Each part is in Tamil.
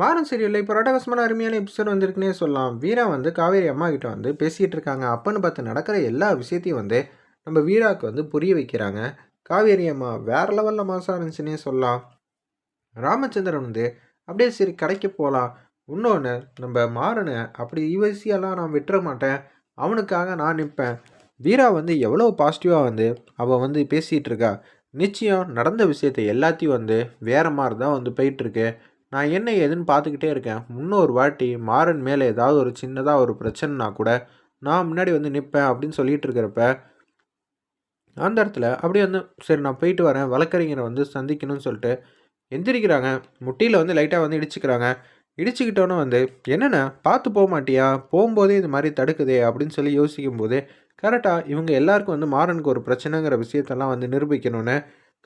மாறன் சீரியலில் இப்போ ரடகசமான அருமையான எபிசோட் வந்திருக்குன்னே சொல்லலாம். வீரா வந்து காவேரி அம்மா கிட்ட வந்து பேசிகிட்டு இருக்காங்க. அப்பன்னு பார்த்து நடக்கிற எல்லா விஷயத்தையும் வந்து நம்ம வீராவுக்கு வந்து புரிய வைக்கிறாங்க. காவேரி அம்மா வேற லெவலில் மாசம் இருந்துச்சுன்னே சொல்லலாம். ராமச்சந்திரன் வந்து அப்படியே சரி கடைக்கு போகலாம் இன்னொன்று நம்ம மாறனை அப்படி ஈவசியெல்லாம் நான் விட்டுற மாட்டேன். அவனுக்காக நான் நிற்பேன். வீரா வந்து எவ்வளோ பாசிட்டிவாக வந்து அவள் வந்து பேசிகிட்டு இருக்கா. நிச்சயம் நடந்த விஷயத்தை எல்லாத்தையும் வந்து வேறு மாதிரி தான் வந்து போயிட்டுருக்கு நான் என்ன ஏதுன்னு பார்த்துக்கிட்டே இருக்கேன். இன்னொரு வாட்டி மாறன் மேலே ஏதாவது ஒரு சின்னதாக ஒரு பிரச்சனைனா கூட நான் முன்னாடி வந்து நிற்பேன் அப்படின்னு சொல்லிட்டு இருக்கிறப்ப அந்த இடத்துல அப்படியே வந்து சரி நான் போயிட்டு வரேன் வழக்கறிஞரை வந்து சந்திக்கணும்னு சொல்லிட்டு எந்திரிக்கிறாங்க. முட்டியில் வந்து லைட்டாக வந்து இடிச்சுக்கிறாங்க. இடிச்சுக்கிட்டோன்னே வந்து என்னென்ன பார்த்து போக மாட்டியா? போகும்போதே இது மாதிரி தடுக்குதே அப்படின்னு சொல்லி யோசிக்கும் போது கரெக்டாக இவங்க எல்லாருக்கும் வந்து மாறனுக்கு ஒரு பிரச்சனைங்கிற விஷயத்தெல்லாம் வந்து நிரூபிக்கணும்னு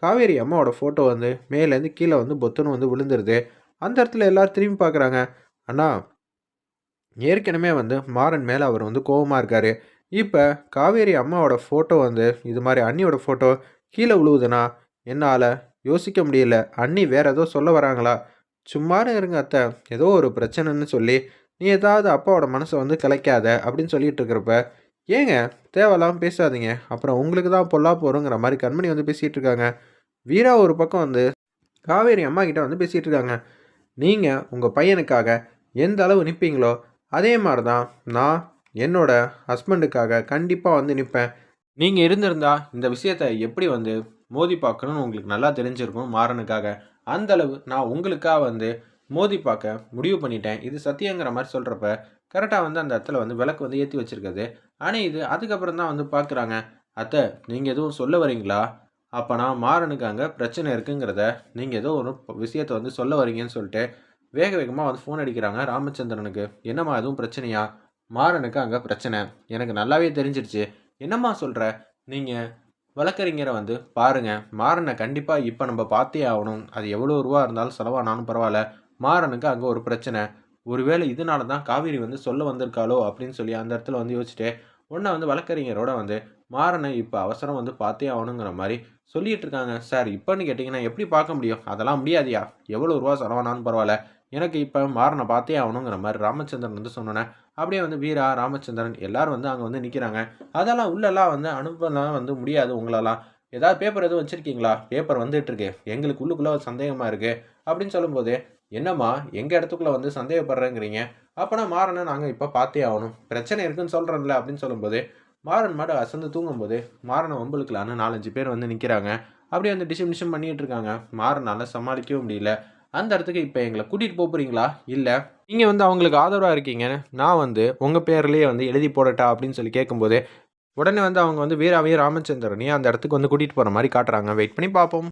காவேரி அம்மாவோட ஃபோட்டோ வந்து மேலேருந்து கீழே வந்து பொத்துன்னு வந்து விழுந்துருது. அந்த இடத்துல எல்லாரும் திரும்பி பார்க்குறாங்க. அண்ணா ஏற்கனவே வந்து மாறன் மேலே அவர் வந்து கோபமாக இருக்கார். இப்போ காவேரி அம்மாவோட ஃபோட்டோ வந்து இது மாதிரி அண்ணியோட ஃபோட்டோ கீழே விழுவுதுன்னா என்னால் யோசிக்க முடியல. அண்ணி வேறு ஏதோ சொல்ல வராங்களா? சும்மானு இருங்க அத்தை. ஏதோ ஒரு பிரச்சனைன்னு சொல்லி நீ ஏதாவது அப்பாவோட மனசை வந்து கலைக்காத அப்படின்னு சொல்லிட்டு இருக்கிறப்ப ஏங்க தேவையில்லாமல் பேசாதீங்க. அப்புறம் உங்களுக்கு தான் பொல்லா போகிறோங்கிற மாதிரி கண்மணி வந்து பேசிகிட்டு இருக்காங்க. வீரா ஒரு பக்கம் வந்து காவேரி அம்மா கிட்ட வந்து பேசிகிட்டு இருக்காங்க. நீங்கள் உங்கள் பையனுக்காக எந்த அளவு நிற்பீங்களோ அதே மாதிரி தான் நான் என்னோட ஹஸ்பண்டுக்காக கண்டிப்பாக வந்து நிற்பேன் நீங்கள் இருந்திருந்தா இந்த விஷயத்தை எப்படி வந்து மோதி பார்க்கணும்னு உங்களுக்கு நல்லா தெரிஞ்சிருக்கும் மாறனுக்காக. அந்த அளவு நான் உங்களுக்காக வந்து மோதி பார்க்க முடிவு பண்ணிட்டேன். இது சத்தியங்கிற மாதிரி சொல்கிறப்ப கரெக்டாக வந்து அந்த இடத்துல வந்து விளக்கு வந்து ஏற்றி வச்சிருக்குது. ஆனால் இது அதுக்கப்புறம் தான் வந்து பார்க்குறாங்க அத்தை நீங்கள் எதுவும் சொல்ல வரீங்களா? அப்போனா மாறனுக்கு அங்கே பிரச்சனை இருக்குங்கிறத நீங்கள் ஏதோ ஒரு விஷயத்தை வந்து சொல்ல வரீங்கன்னு சொல்லிட்டு வேக வேகமாக வந்து ஃபோன் அடிக்கிறாங்க ராமச்சந்திரனுக்கு. என்னம்மா எதுவும் பிரச்சனையா? மாறனுக்கு அங்கே பிரச்சனை. எனக்கு நல்லாவே தெரிஞ்சிருச்சு என்னம்மா சொல்கிற நீங்கள் வழக்கறிஞரை வந்து பாருங்கள் மாறனை கண்டிப்பாக இப்போ நம்ம பார்த்தே ஆகணும். அது எவ்வளோ ரூபா இருந்தாலும் செலவானாலும் பரவாயில்ல. மாறனுக்கு அங்கே ஒரு பிரச்சனை. ஒருவேளை இதனால தான் காவேரி வந்து சொல்ல வந்திருக்காளோ அப்படின்னு சொல்லி அந்த இடத்துல வந்து யோசிச்சுட்டு உடனே வந்து வழக்கறிஞரோட வந்து மாறனை இப்போ அவசரம் வந்து பார்த்தே ஆகணுங்கிற மாதிரி சொல்லிட்டு இருக்காங்க. சார் இப்போன்னு கேட்டிங்கன்னா எப்படி பார்க்க முடியும்? அதெல்லாம் முடியாதியா? எவ்வளோ ரூபா செலவானாலும் பரவாயில்ல. எனக்கு இப்போ மாறனை பார்த்தே ஆகணுங்கிற மாதிரி ராமச்சந்திரன் வந்து சொன்னோன்னே அப்படியே வந்து வீரா ராமச்சந்திரன் எல்லாரும் வந்து அங்கே வந்து நிற்கிறாங்க அதெல்லாம் உள்ளெல்லாம் வந்து அனுப்பலாம் வந்து முடியாது உங்களெல்லாம் ஏதாவது பேப்பர் எதுவும் வச்சுருக்கீங்களா? பேப்பர் வந்துட்டு இருக்கு. எங்களுக்கு உள்ளுக்குள்ளே ஒரு சந்தேகமாக இருக்குது அப்படின்னு சொல்லும்போது என்னம்மா எங்கள் இடத்துக்குள்ளே வந்து சந்தேகப்படுறேங்கிறீங்க? அப்போனா மாறனை நாங்கள் இப்போ பார்த்தே ஆகணும். பிரச்சனை இருக்குன்னு சொல்கிறேன்ல அப்படின்னு சொல்லும்போது மாறன் மாடு அசந்து தூங்கும்போது மாறனை ஒம்பலுக்கலான்னு நாலஞ்சு பேர் வந்து நிற்கிறாங்க அப்படியே வந்து டிஷம் டிஷம் பண்ணிகிட்டு இருக்காங்க மாறனால் சமாளிக்கவும் முடியல. அந்த இடத்துக்கு இப்போ எங்களை கூட்டிகிட்டு போக போகிறீங்களா இல்லை. நீங்கள் வந்து அவங்களுக்கு ஆதரவாக இருக்கீங்க நான் வந்து உங்கள் பேர்லேயே வந்து எழுதி போடட்டா அப்படின்னு சொல்லி கேட்கும்போது உடனே வந்து அவங்க வந்து வீராவையும் ராமச்சந்திரனையும் அந்த இடத்துக்கு வந்து கூட்டிகிட்டு போகிற மாதிரி காட்டுறாங்க. வெயிட் பண்ணி பார்ப்போம்.